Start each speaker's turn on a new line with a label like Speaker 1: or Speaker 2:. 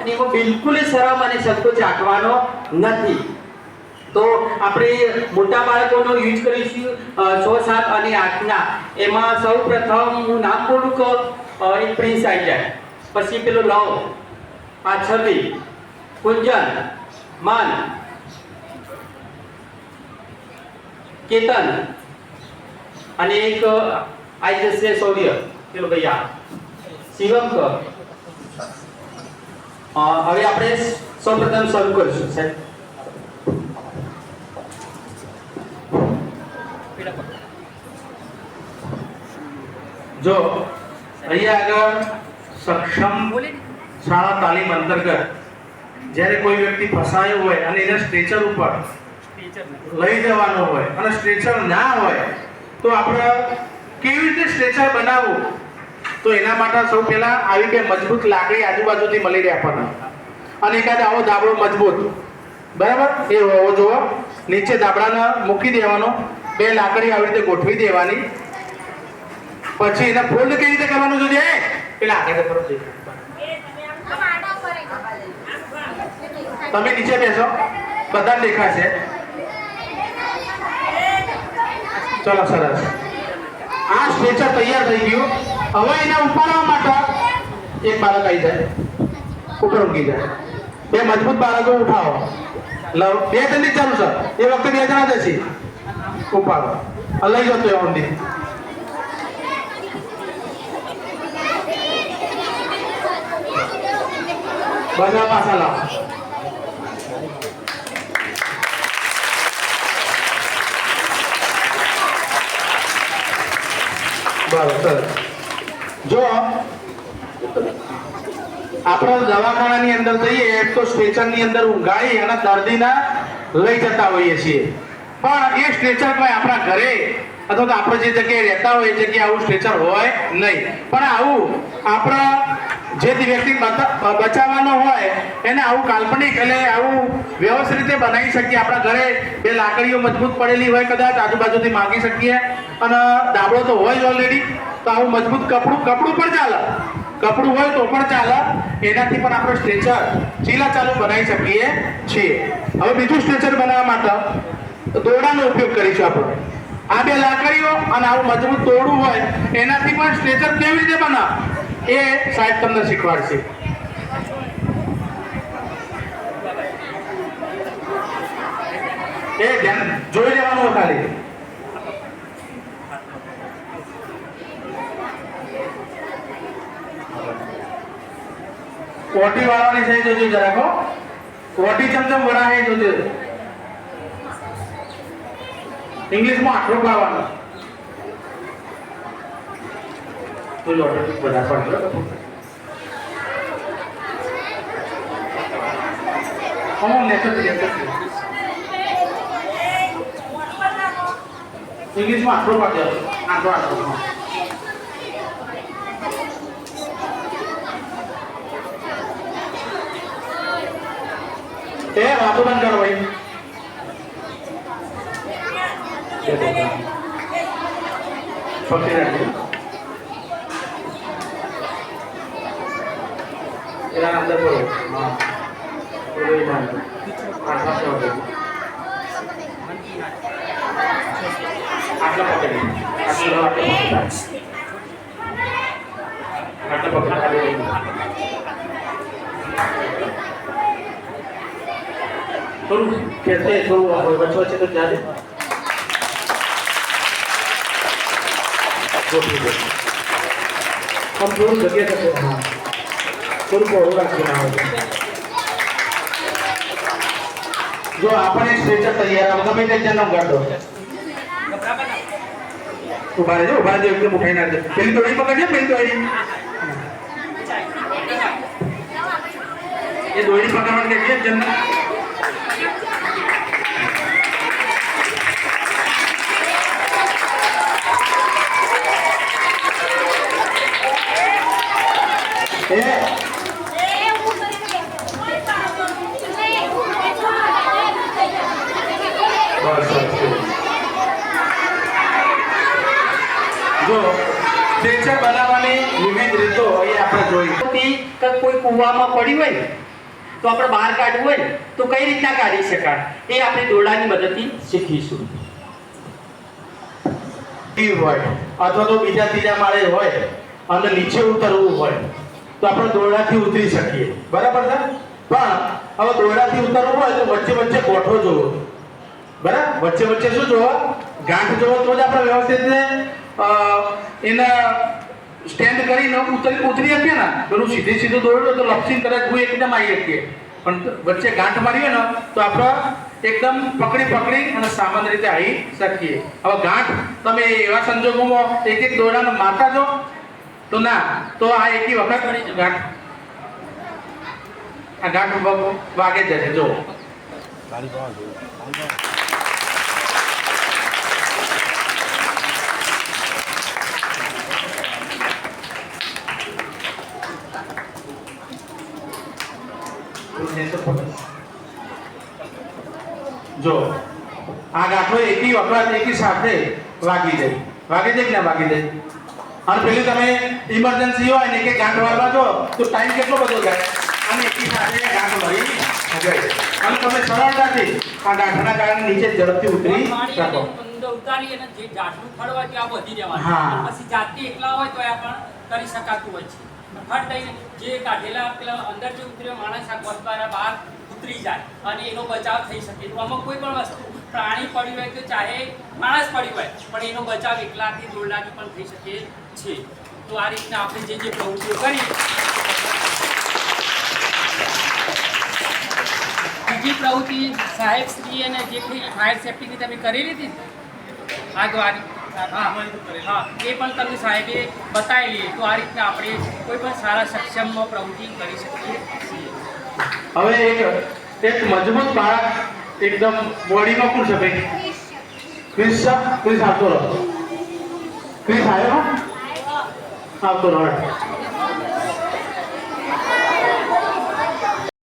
Speaker 1: અને એમાં બિલકુલ શરમ અને સંકોચ રાખવાનો નથી. તો આપણે મોટા બાળકોનો યુઝ કરીશું છ સાત અને આઠના. એમાં સૌ પ્રથમ હું નામ બોલું કે એક પ્રિન્સ આવી જાય. પછી પેલો લવ પાછળની કુંજન માન કેતન અને એક આવી જશે શૌર્ય. પેલો ભૈયા. શિવમ ક અ, હવે આપણે સૌપ્રથમ શરૂ કરીશું, સાહેબ.
Speaker 2: જો, અહીંયા આગળ સક્ષમ શાળા તાલીમ અંતર્ગત જ્યારે કોઈ વ્યક્તિ ફસાયો હોય અને એને સ્ટ્રેચર ઉપર લઈ જવાનો હોય અને સ્ટ્રેચર ના હોય, તો આપણે કેવી રીતે સ્ટ્રેચર બનાવવું? તો એના માટે સૌ પહેલા આવી બે મજબૂત લાકડી આજુબાજુથી મળી રહે આપણને. અને એકાદ આવો દાબડો મજબૂત. બરાબર? એ હોવો જોવો નીચે દાબડાને મૂકી દેવાનો. બે લાકડી આવી રીતે ગોઠવી દેવાની. પછી એને ફોલ્ડ કેવી રીતે કરવાનું જોઈએ? પેલા આગળ કરો તમે નીચે બેસો. બધા દેખાશે. ચલો, સરસ. આ સ્ટ્રેચર તૈયાર થઈ ગયું. હવે એને ઉપાડવા માટે એક બાળક આવી જાય. ઉપર ઊંઘી જાય. બે મજબૂત બાળકો ઉઠાવો. લવ બે જણની ચાલુ, સર. એ વખતે બે જણા જશે ઉપાડો. લઈ જતો એ ઊંધી. બધા પાછા લાવો. બરાબર, સરસ. જો આપણે દવાખાનાની અંદર જઈએ તો સ્ટ્રેચરની અંદર ઊંઘાડી અને દર્દીના લઈ જતા હોઈએ છીએ. પણ એ સ્ટ્રેચર કોઈ આપણા ઘરે અથવા તો આપણે જે જગ્યાએ રહેતા હોય, એ જગ્યાએ આવું સ્ટ્રેચર હોય નહીં. પણ આવું આપણા જે વ્યક્તિ બચાવવાનો હોય, એને આવું કાલ્પનિક એટલે આવું વ્યવસ્થિત રીતે બનાવી શકીએ. આપણા ઘરે બે લાકડીઓ મજબૂત પડેલી હોય, કદાચ આજુબાજુથી માગી શકીએ. અને દાબળો તો હોય જ ઓલરેડી તો આવું મજબૂત કપડું કપડું પણ ચાલે. કપડું હોય તો પણ ચાલે. એનાથી પણ આપણે સ્ટ્રેચર ચીલા ચાલુ બનાવી શકીએ છીએ. હવે બીજું સ્ટ્રેચર બનાવવા માટે દોરડાનો ઉપયોગ કરીશું આપણે. આ બે લાકડીઓ અને આવું મજબૂત દોરડું હોય, એનાથી પણ સ્ટ્રેચર કેવી રીતે બનાવ? એ સાહેબ તમને શીખવાડશે. એ ધ્યાન જોઈ લેવાનું ખાલી. કોટી વાળાની સહી જોજો જરાક, હો. કોટી ચમચમ છે, જોજો. ઇંગ્લિશમાં આટલો પાડવાનો તો લોટરી બધા પણ અમુક લેટર લેટર ઇંગ્લિશમાં આટલો પાડ્યો આટલો આટલો. એ વાતો બંધ કરો ભાઈ પકડી રાખજો એના અંદર બોલો હા બોલો એના અંદર આટલા કરજો આટલા પકડી આટલા પકડી આટલા પકડી થોડું ખેંચે, થોડું વચ્ચે વચ્ચે તો દો આમ થોડું જગ્યા થશે હા થોડું પહોળું રાખીને આવે. જો આપણે સ્ટ્રેચર તૈયાર ગમે તે જન્મ ગાડો ઊભા રહેજો ઊભા રહેજો, એકદમ ઉઠાઈ નાખજો પેલી દોરી પકડજો, પેલી દોરી. એ દોરી પકડવાની કે જણ જો સ્ટ્રેચર બનાવવાની વિવિધ રીતો એ આપણે જોઈ.
Speaker 1: કે કોઈ કૂવામાં પડ્યું હોય તો આપણે બહાર કાઢવું હોય તો કઈ રીતના કાઢી શકાય? એ આપણે દોરડાની મદદથી શીખીશું.
Speaker 2: હોય અથવા તો બીજા ત્રીજા માળે હોય અને નીચે ઉતરવું હોય તો આપણે દોરડાથી ઉતરી શકીએ. બરાબર છે? પણ હવે દોરડાથી ઉતરવું હોય તો વચ્ચે વચ્ચે ગોઠવો જોવો. બરાબર? વચ્ચે વચ્ચે શું જોવો? ગાંઠ જોવો તો જ આપણે વ્યવસ્થિત એને સ્ટેન્ડ કરીને ઉતરી ઉતરી શકીએ ને પેલું સીધે સીધું દોડ્યું તો લપસીને કદાચ હું એકદમ આવી શકીએ. પણ વચ્ચે ગાંઠ મારીએ ને, તો આપણે એકદમ પકડી પકડી અને સામાન્ય રીતે આવી શકીએ. હવે ગાંઠ, તમે એવા સંજોગોમાં એક એક દોરાને મારતા જો તો ના, તો આ એકી વખત ગાંઠ આ ગાંઠ વાગે જ છે જો જો આ ગાંઠો એકી વખત એકી સાથે વાગી જાય. વાગી જાય કે ના વાગી જાય? અને પેલી તમે ઇમરજન્સી હોય ને કે ગાંઠ વાળવા જો તો ટાઈમ કેટલો બધો જાય? અને એકી સાથે ગાંઠ મરી જાય અને તમે સરળતાથી આ ગાંઠના કારણે નીચે ઝડપથી ઉતરી શકો.
Speaker 3: ઉતારી અને જે જાતનું ફળ હોય ત્યાં વધી જવાનું.
Speaker 2: હા.
Speaker 3: પછી જાતે એકલા હોય તો એ પણ કરી શકાતું હોય છે. ફટ થઈને જે કાઢેલા પેલા અંદર જે ઉતર્યો માણસ આ દ્વારા બહાર ઉતરી જાય અને એનો બચાવ થઈ શકે. તો આમાં કોઈ પણ વસ્તુ, પ્રાણી પડ્યું હોય કે ચાહે માણસ પડ્યું હોય, પણ એનો બચાવ એકલાથી દોરડાથી પણ થઈ શકે છે. તો આ રીતના આપણે જે જે પ્રવૃત્તિઓ કરી, બીજી પ્રવૃત્તિ સાહેબ શ્રી અને જે ફાયર સેફ્ટીની તમે કરેલી હતી આ હા એ પણ તમને સાહેબે બતાવેલી તો આ રીતે આપણે કોઈ પણ સારા સક્ષમમાં પ્રવૃત્તિ કરી શકીએ
Speaker 2: હવે એક એક મજબૂત બાળક એકદમ બોડીમાં કોણ છે ભાઈ? ક્રિસ? ક્રિસ આવતો રહો. ક્રિસ આવ્યો? આવતો રહો